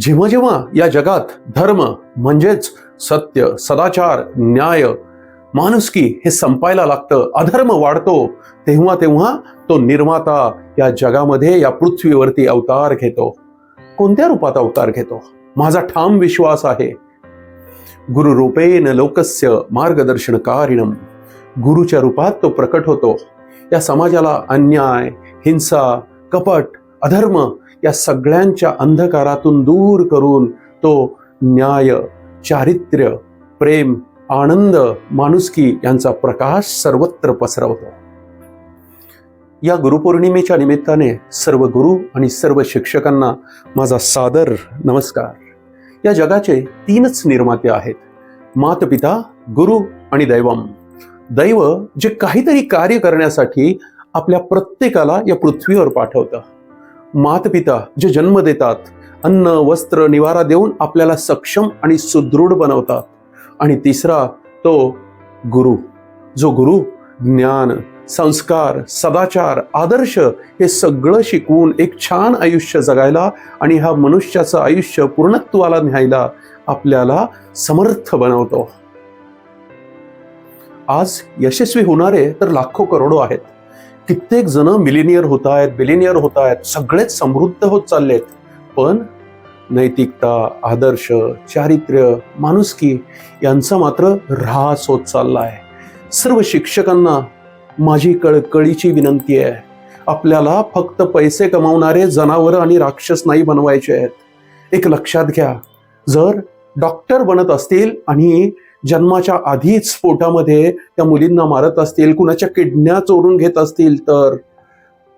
जेव्हा जेव्हा या जगात धर्म म्हणजेच सत्य सदाचार न्याय माणुसकी हे संपायला लागतं अधर्म वाढतो तेव्हा तेव्हा तो निर्माता या जगामध्ये या पृथ्वीवरती अवतार घेतो. कोणत्या रूपात अवतार घेतो? माझा ठाम विश्वास आहे. गुरुरूपेन लोकस्य मार्गदर्शनकारिणम गुरुच्या रूपात तो प्रकट होतो. या समाजाला अन्याय हिंसा कपट अधर्म या सगळ्यांच्या अंधकारातून दूर करून तो न्याय चारित्र्य प्रेम आनंद माणुसकी यांचा प्रकाश सर्वत्र पसरवतो. या गुरुपौर्णिमेच्या निमित्ताने सर्व गुरु आणि सर्व शिक्षकांना माझा सादर नमस्कार. या जगाचे तीनच निर्माते आहेत. मातपिता गुरु आणि दैवम. दैव जे काहीतरी कार्य करण्यासाठी आपल्या प्रत्येकाला या पृथ्वीवर पाठवतं. मातपिता जे जन्म देतात अन्न वस्त्र निवारा देऊन आपल्याला सक्षम आणि सुदृढ बनवतात. आणि तिसरा तो गुरु जो गुरु ज्ञान संस्कार सदाचार आदर्श हे सगळं शिकवून एक छान आयुष्य जगायला आणि हा मनुष्याचं आयुष्य पूर्णत्वाला न्यायला आपल्याला समर्थ बनवतो. आज यशस्वी होणारे तर लाखो करोडो आहेत. कित्येक जण मिलिनियर होत आहेत बिलिनियर होत आहेत सगळेच समृद्ध होत चाललेत. पण नैतिकता आदर्श चारित्र्य माणुसकी यांचा मात्र ऱ्हास होत चालला आहे सर्व शिक्षकांना माझी कळकळीची विनंती आहे. आपल्याला फक्त पैसे कमावणारे जनावरं आणि राक्षस नाही बनवायचे आहेत. एक लक्षात घ्या जर डॉक्टर बनत असतील आणि जन्माच्या आधीच स्फोटामध्ये त्या मुलींना मारत असतील कुणाच्या किडन्या चोरून घेत असतील तर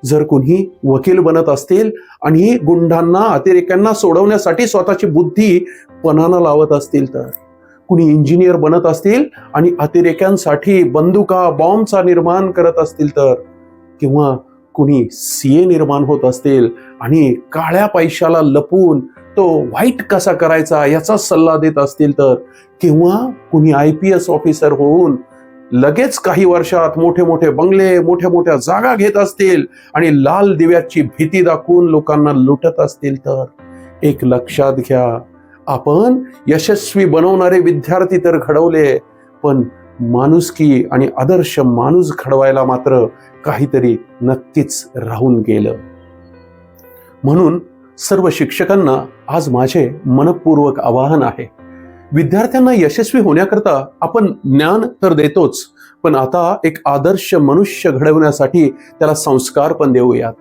जर कुणी वकील बनत असतील आणि गुंडांना अतिरेक्यांना सोडवण्यासाठी स्वतःची बुद्धी पणाला लावत असतील तर कुणी इंजिनियर बनत असतील आणि अतिरेक्यांसाठी बंदुका बॉम्बचा निर्माण करत असतील तर किंवा कुणी सीए निर्माण होत असतील आणि काळ्या पैशाला लपून तो वाईट कसा करायचा याचा सल्ला देत असतील तर किंवा कुणी आय पी एस ऑफिसर होऊन लगेच काही वर्षात मोठे मोठे बंगले मोठ्या मोठ्या जागा घेत असतील आणि लाल दिव्याची भीती दाखवून लोकांना लुटत असतील तर एक लक्षात घ्या. आपण यशस्वी बनवणारे विद्यार्थी तर घडवले पण माणुसकी आणि आदर्श माणूस घडवायला मात्र काहीतरी नक्कीच राहून गेलं. म्हणून सर्व शिक्षकांना आज माझे मनपूर्वक आवाहन आहे. विद्यार्थ्यांना यशस्वी होण्याकरता आपण ज्ञान तर देतोच पण आता एक आदर्श मनुष्य घडवण्यासाठी त्याला संस्कार पण देऊयात.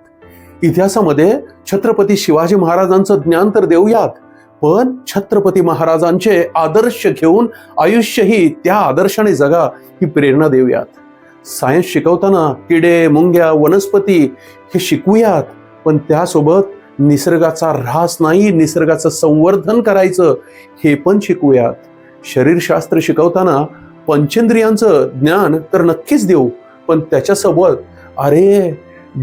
इतिहासामध्ये छत्रपती शिवाजी महाराजांचं ज्ञान तर देऊयात पण छत्रपती महाराजांचे आदर्श घेऊन आयुष्यही त्या आदर्शाने जगा ही प्रेरणा देऊयात. सायन्स शिकवताना किडे मुंग्या वनस्पती हे शिकूयात. पण त्यासोबत निसर्गाचा ऱ्हास नाही निसर्गाचं संवर्धन करायचं हे पण शिकूयात. शरीरशास्त्र शिकवताना पंचेंद्रियांचं ज्ञान तर नक्कीच देऊ पण त्याच्यासोबत अरे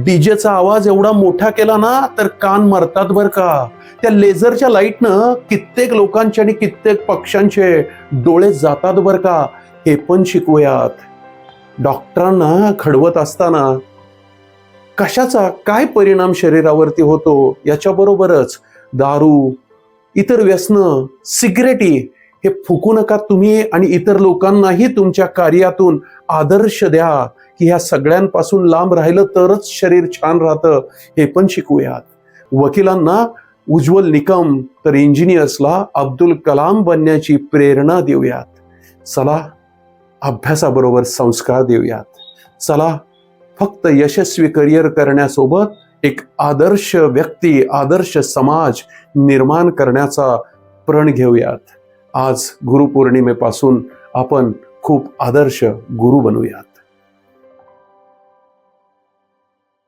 डीजेचा आवाज एवढा मोठा केला ना तर कान मरतात बर का. त्या लेझरच्या लाईटनं कित्येक लोकांचे आणि कित्येक पक्ष्यांचे डोळे जातात बर का हे पण शिकूयात. डॉक्टरांना खडवत असताना कशाचा काय परिणाम शरीरावरती होतो याच्याबरोबरच दारू इतर व्यसनं सिगरेटी हे फुकू नका तुम्ही आणि इतर लोकांनाही तुमच्या कार्यातून आदर्श द्या की ह्या सगळ्यांपासून लांब राहिलं तरच शरीर छान राहतं हे पण शिकूयात. वकिलांना उज्ज्वल निकम तर इंजिनियर्सला अब्दुल कलाम बनण्याची प्रेरणा देऊयात. चला अभ्यासाबरोबर संस्कार देऊयात. चला फक्त यशस्वी करिअर करण्यासोबत एक आदर्श व्यक्ती आदर्श समाज निर्माण करण्याचा प्रण घेऊयात. आज गुरुपौर्णिमेपासून आपण खूप आदर्श गुरु बनूयात.